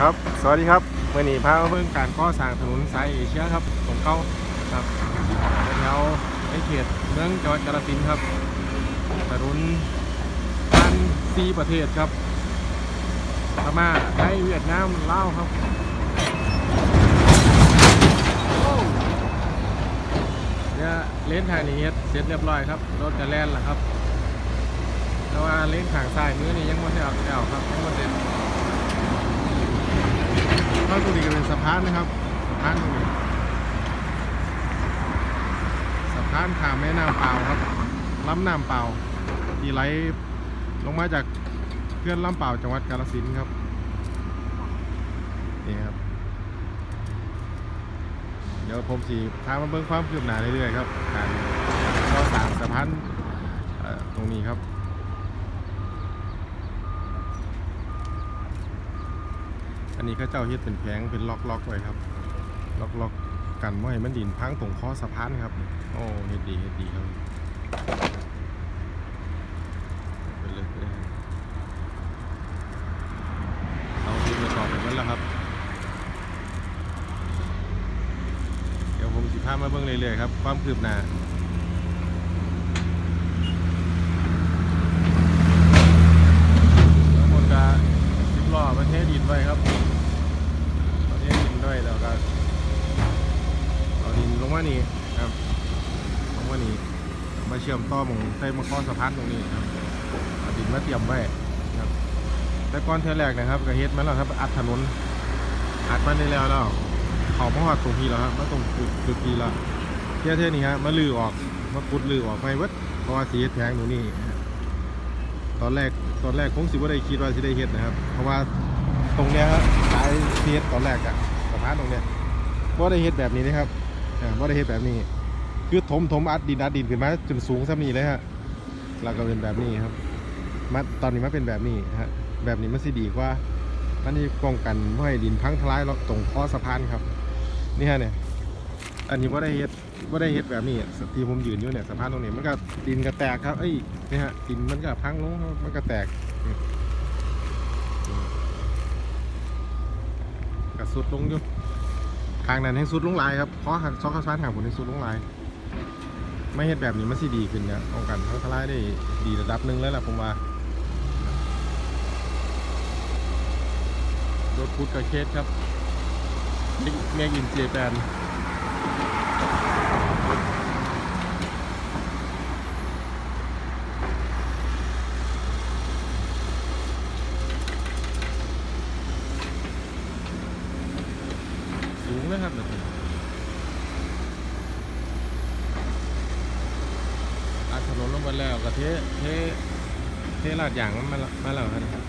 ครับ สวัสดีครับเมื่อนี้พามาเบิ่งการก่อสร้างถนนสายเอเชียครับของเก่าครับแถวในเขตเมืองจังหวัดกาฬสินธุ์ครับถนนผ่านซีประเทศครับพม่าไทยเวียดนามลาวครับเนี่ยเลนทางนี้เฮ็ดเสร็จเรียบร้อยครับรถจะแล่นแล้วครับแต่ว่าเลนทางซ้ายมือนี่ยังไม่ได้เอาแล้วครับยังไม่เสร็จ ก็ตรงนี้ก็เป็นสะพานนะครับสะพานตรงนี้สะพานข้ามแม่น้ำเปล่าครับลำน้ำเปล่าที่ไหลลงมาจากเพื่อนลำเปล่าจังหวัดกาฬสินธุ์ครับนี่ครับเดี๋ยวผมสีพามาเบิ่งความคืบหน้าเรื่อยๆครับการก่อสร้างสะพานตรงนี้ครับ อันนี้ก็เจ้าเฮ็ดเป็นแผงเป็นล็อกล็อกไว้ครับ ล็อกล็อกกันไม่ให้มันดินพังตรงคอสะพานครับ โอ้เฮ็ดดีเฮ็ดดีครับไปเลยไปเลยเอาที่มาต่อไปมันแล้วครับ เดี๋ยวผมสิพามาเบิ่งเรื่อยๆครับ ความคืบหน้าทั้งหมดก็สิบล้อประเทศดินไว้ครับ เอาเทดินด้วยแล้วก็เอาดินลง มานี่ครับลงมานี่มาเชื่อมต่อมองใส่มาข้อสะพานตรงนี้ครับเอาดินมาเตรียมไว้ครับแต่ก่อนเทอแรกนะครับก็เฮ็ดมาแล้วครับ อัดถนนอัดมาได้แล้วแล้วเขามาหอดตรงพีแล้วครับมาตรงจุดจุดพีแล้วเที่ยเท่านี้ฮะมาลือออกมากุดลือออกไปเวัดเพราะว่าสีเฮ็ดแพงตรงนี้ตอนแรกตอนแรกคงสิว่าได้คิดว่าสิได้เฮ็ดนะครับ เพราะว่าตรงเนี้ยครับสายเฮ็ดตอนแรกอะสะพานตรงเนี้ยว่าได้เฮ็ดแบบนี้นะครับ ว่าได้เฮ็ดแบบนี้ คือถมถมอัดดินอัดดินขึ้นมาจนสูงซ้ำนี้เลยฮะแล้วก็เป็นแบบนี้ครับมาตอนนี้มาเป็นแบบนี้ฮะแบบนี้มันสิดีกว่ามันนี่ป้องกันไม่ให้ดินพังทลายเราตรงข้อสะพานครับ นี่ฮะเนี่ยอันนี้ว่าได้เฮ็ดว่าได้เฮ็ดแบบนี้ที่ผมยืนอยู่เนี่ยสะพานตรงนี้มันก็ดินก็แตกครับเอ้ยนี่ฮะดินมันก็พังลงมันก็แตกกับสุดลงอยู่ ทางนั้นให้สุดลงลายครับเพราะซอกข้าวสารทางผมให้สุดลงลาย ไม่เห็นแบบนี้มันสิดีขึ้นเนี่ยป้องกันทั้งทลายได้ดีระดับหนึ่งแล้วล่ะผมว่ารถพุทธกับเคสครับเมกอินเจแปนสูงนะครับแบบนี้อัดถ นนลงไปแล้เทเทเทลาดอย่างมันมาแล้วมาครับ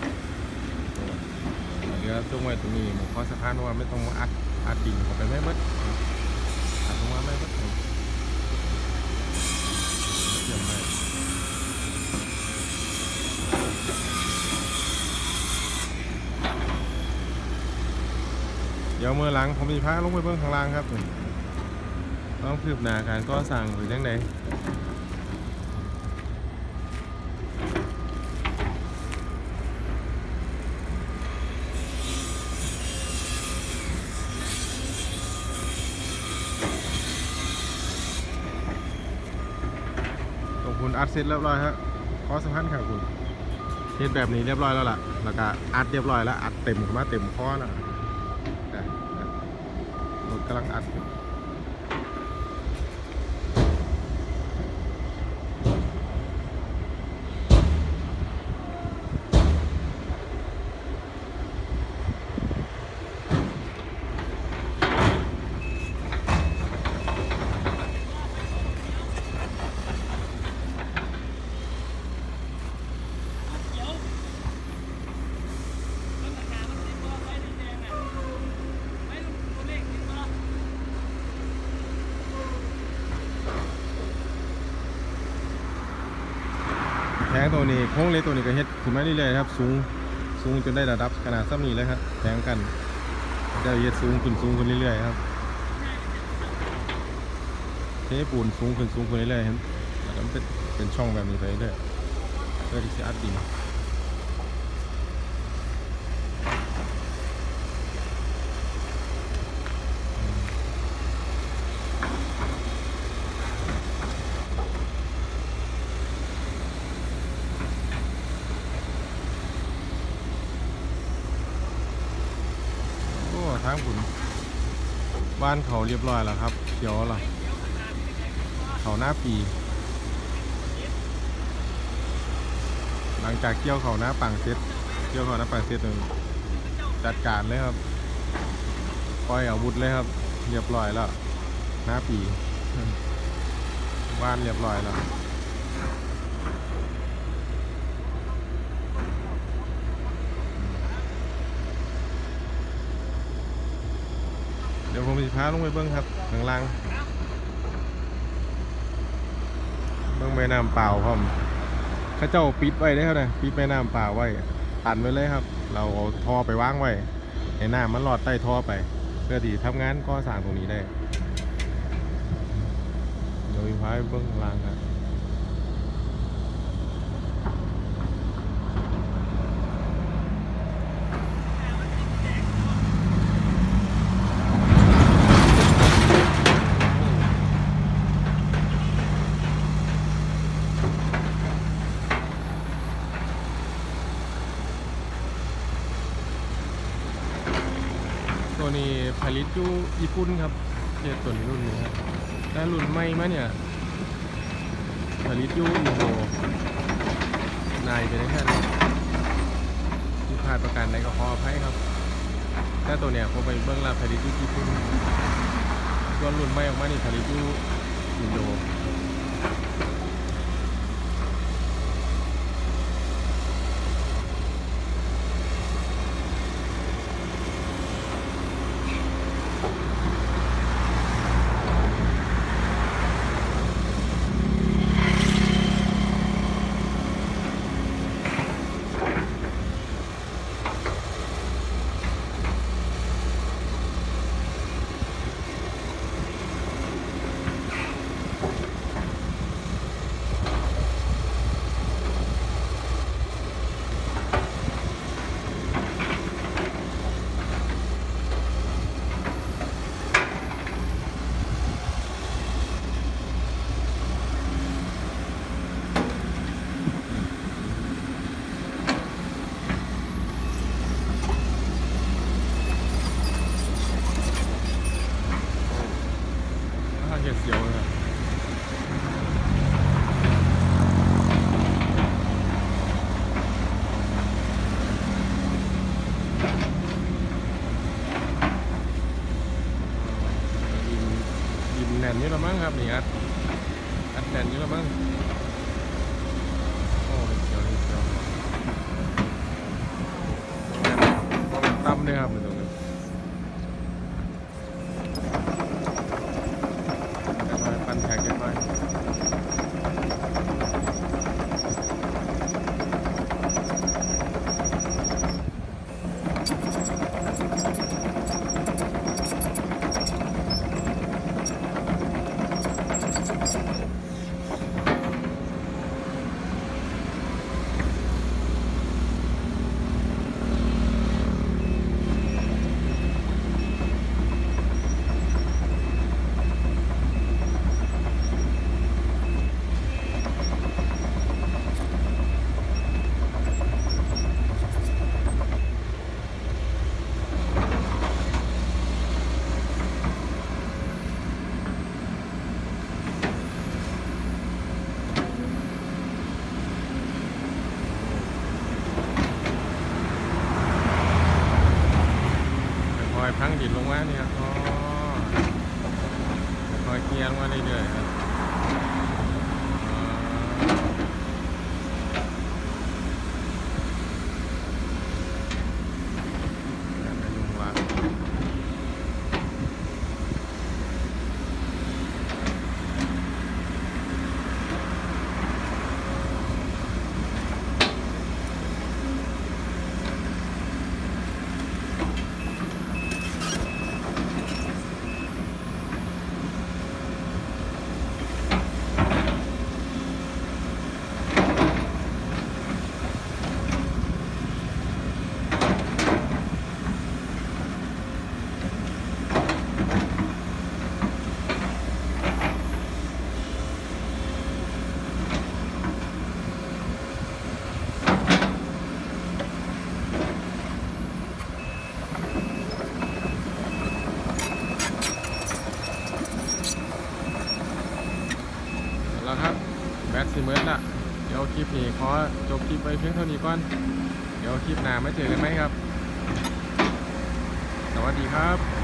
เหลือตรงไว้ตรงนี้หมูข้อสะพานว่าไม่ต้องมาอัดอัดดิ่งเข้าไปไม่เบิดอัดลงมาไม่เบิดครับเยี่ยมเลยเดี๋ยวมือหลังผมมีพาลงไปเบื้องข้างล่างครับต้องคืบหน้าการก่อสร้างหรือยังไง ตรงคุณ อัดเสร็จเรียบร้อยฮะคอสะพานครับคุณเฮ็ดแบบนี้เรียบร้อยแล้วล่ะ แล้วก็อัดเรียบร้อยแล้วอัดเต็มเข้ามาเต็มข้อนะนะนะรถกำลังอัด แผงตัวนี้โค้งเล็กตัวนี้ก็เฮ็ดขึ้นมาเรื่อยๆครับ สูงสูงจนได้ระดับขนาดซ้ำนี้เลยครับแผงกันได้เฮ็ดสูงขึ้นสูงขึ้นเรื่อยๆครับเทปูนสูงขึ้นสูงขึ้นเรื่อยๆครับแล้วมันเป็นเป็นช่องแบบนี้ไปเรื่อยๆเพื่อที่จะอัดดิน ทางบุญ บ้านเขาเรียบร้อยแล้วครับเดี๋ยวละเขาหน้าปี หลังจากเกี่ยวเขาหน้าปังเสร็จเกี่ยวเขาหน้าปังเสร็จหนึ่งจัดการเลยครับปล่อยอาวุธเลยครับ เรียบร้อยแล้วหน้าปีบ้านเรียบร้อยแล้ว เดี๋ยวผมจะพาลงไปเบิ้งครับข้างล่าง เบิ้งแม่น้ำเปล่าพร้อมเข้าเจ้าปิดไว้ได้ครับนะปิดแม่น้ำเปล่าไว้ตันไว้เลยครับ เราเอาท่อไปวางไว้ให้น้ำมันหลอดใต้ท่อไป เพื่อที่ทำงานก่อสร้างตรงนี้ได้เดี๋ยวพาไปเบิ้งล่างครับ ตัวนี้ผลิตอยู่ ญี่ปุ่นครับเรียกตัวนี้รุ่นนี้ครับแต่รุ่นใหม่มาเนี่ยผลิตอยู่อินโดนายไปได้แค่นี้ที่พลาดประกันใดก็ขออภัยครับแต่ตัวเนี้ยผมไปเบื้องหลังผลิตยูญี่ปุ่นส่วนรุ่นใหม่ออกมานี่ผลิตยูอินโด ข้างเขียเสียวเลยครับดินดินแน่นนี่ ละมั้งครับนี่อัดอัดแน่นนี่ละมั้งโอ้ยเสียวนี่เสียวแน่นเพราะมันต่ำเลยครับมันตรงนี้ เรียบร้อยปั้นแท็กเรียบร้อย คอยพังดินลงมาเนี่ยคอ๋อคอยเกียร์ลงมาเรื่อยๆครับ สิเมิร์ดละเดี๋ยวคลิปนี้ขอจบคลิปไปเพียงเท่านี้ก่อน เดี๋ยวคลิปหน้าไม่เจอกันไหมครับ สวัสดีครับ